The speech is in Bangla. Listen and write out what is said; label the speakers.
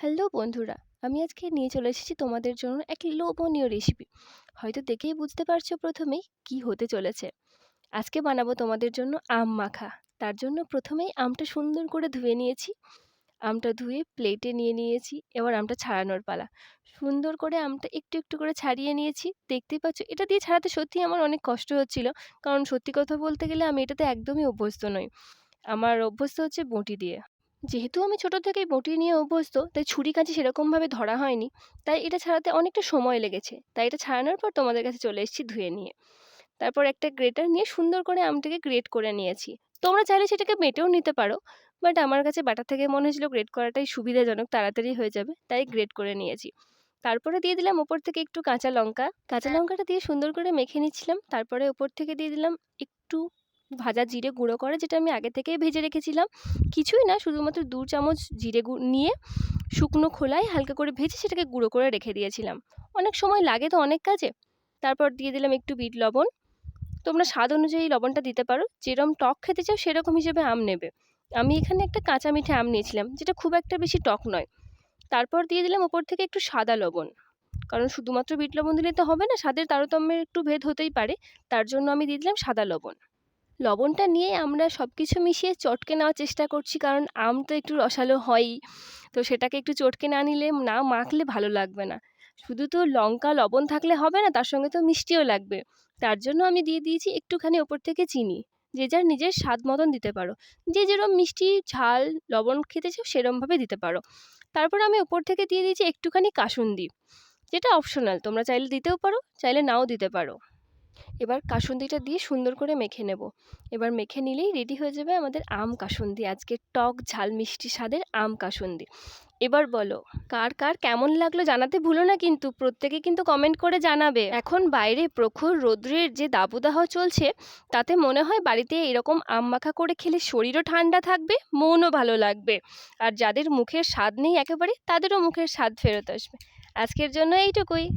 Speaker 1: হ্যালো বন্ধুরা, আমি আজকে নিয়ে চলে এসেছি তোমাদের জন্য এক লোভনীয় রেসিপি হয়তো দেখেই বুঝতে পারছ প্রথমেই কি হতে চলেছে। আজকে বানাবো তোমাদের জন্য আম মাখা। তার জন্য প্রথমেই আমটা সুন্দর করে ধুয়ে নিয়েছি। আমটা ধুয়ে প্লেটে নিয়ে নিয়েছি, এবার আমটা ছাড়ানোর পালা। সুন্দর করে আমটা একটু একটু করে ছাড়িয়ে নিয়েছি। দেখতেই পাচ্ছ, এটা দিয়ে ছাড়াতে সত্যিই আমার অনেক কষ্ট হচ্ছিল। কারণ সত্যি কথা বলতে গেলে আমি এটাতে একদমই অভ্যস্ত নই। আমার অভ্যস্ত হচ্ছে বঁটি দিয়ে। যেহেতু আমি ছোটো থেকেই বঁটি নিয়ে অভ্যস্ত, তাই ছুরি কাঁচি সেরকমভাবে ধরা হয়নি। তাই এটা ছাড়াতে অনেকটা সময় লেগেছে। তাই এটা ছাড়ানোর পর তোমাদের কাছে চলে এসেছি ধুয়ে নিয়ে। তারপর একটা গ্রেটার নিয়ে সুন্দর করে আমটাকে গ্রেট করে নিয়েছি। তোমরা চাইলে সেটাকে বেটেও নিতে পারো, বাট আমার কাছে বাটা থেকে মনে হয়েছিল গ্রেট করাটাই সুবিধাজনক, তাড়াতাড়ি হয়ে যাবে, তাই গ্রেট করে নিয়েছি। তারপরে দিয়ে দিলাম ওপর থেকে একটু কাঁচা লঙ্কা। কাঁচা লঙ্কাটা দিয়ে সুন্দর করে মেখে নিচ্ছিলাম। তারপরে ওপর থেকে দিয়ে দিলাম একটু ভাজা জিরে গুঁড়ো করা, যেটা আমি আগে থেকেই ভেজে রেখেছিলাম। কিছুই না, শুধুমাত্র দু চামচ জিরে নিয়ে শুকনো খোলায় হালকা করে ভেজে সেটাকে গুঁড়ো করে রেখে দিয়েছিলাম। অনেক সময় লাগে তো অনেক কাজে। তারপর দিয়ে দিলাম একটু বিট লবণ। তোমরা স্বাদ অনুযায়ী লবণটা দিতে পারো। যেরকম টক খেতে চাও, সেরকম হিসেবে আম নেবে। আমি এখানে একটা কাঁচা মিঠে আম নিয়েছিলাম, যেটা খুব একটা বেশি টক নয়। তারপর দিয়ে দিলাম ওপর থেকে একটু সাদা লবণ। কারণ শুধুমাত্র বিট লবণ দিলে তো হবে না, স্বাদের তারতম্যের একটু ভেদ হতেই পারে। তার জন্য আমি দিয়ে দিলাম সাদা লবণ। লবণটা নিয়ে আমরা সব কিছু মিশিয়ে চটকে নেওয়ার চেষ্টা করছি। কারণ আম তো একটু রসালো হয়ই। তো সেটাকে একটু চটকে না নিলে, না মাখলে ভালো লাগবে না। শুধু তো লঙ্কা, লবণ থাকলে হবে না, তার সঙ্গে তো মিষ্টিও লাগবে। তার জন্য আমি দিয়ে দিয়েছি একটুখানি ওপর থেকে চিনি। যে যার নিজের স্বাদ মতন দিতে পারো। যে যেরম মিষ্টি, ঝাল, লবণ খেতে চাও সেরমভাবে দিতে পারো। তারপর আমি ওপর থেকে দিয়ে দিয়েছি একটুখানি কাসুন্দি। যেটা অপশনাল তোমরা চাইলে দিতেও পারো, চাইলে নাও দিতে পারো। এবার কাসুন্দিটা দিয়ে সুন্দর করে মেখে নেব। এবার মেখে নিলেই রেডি হয়ে যাবে আমাদের আম কাসুন্দি, আজকে টক ঝাল মিষ্টি স্বাদের আম কাসুন্দি। এবার বলো, কার কার কেমন লাগল জানাতে ভুলো না কিন্তু, প্রত্যেকে কিন্তু কমেন্ট করে জানাবে। এখন বাইরে প্রখর রৌদ্রের যে দাবদাহ চলছে, তাতে মনে হয় বাড়িতে এরকম আম মাখা করে খেলে শরীরও ঠান্ডা থাকবে, মনও ভালো লাগবে। আর যাদের মুখের স্বাদ নেই একেবারে, তাদেরও মুখের স্বাদ ফেরত আসবে। আজকের জন্য এইটুকুই।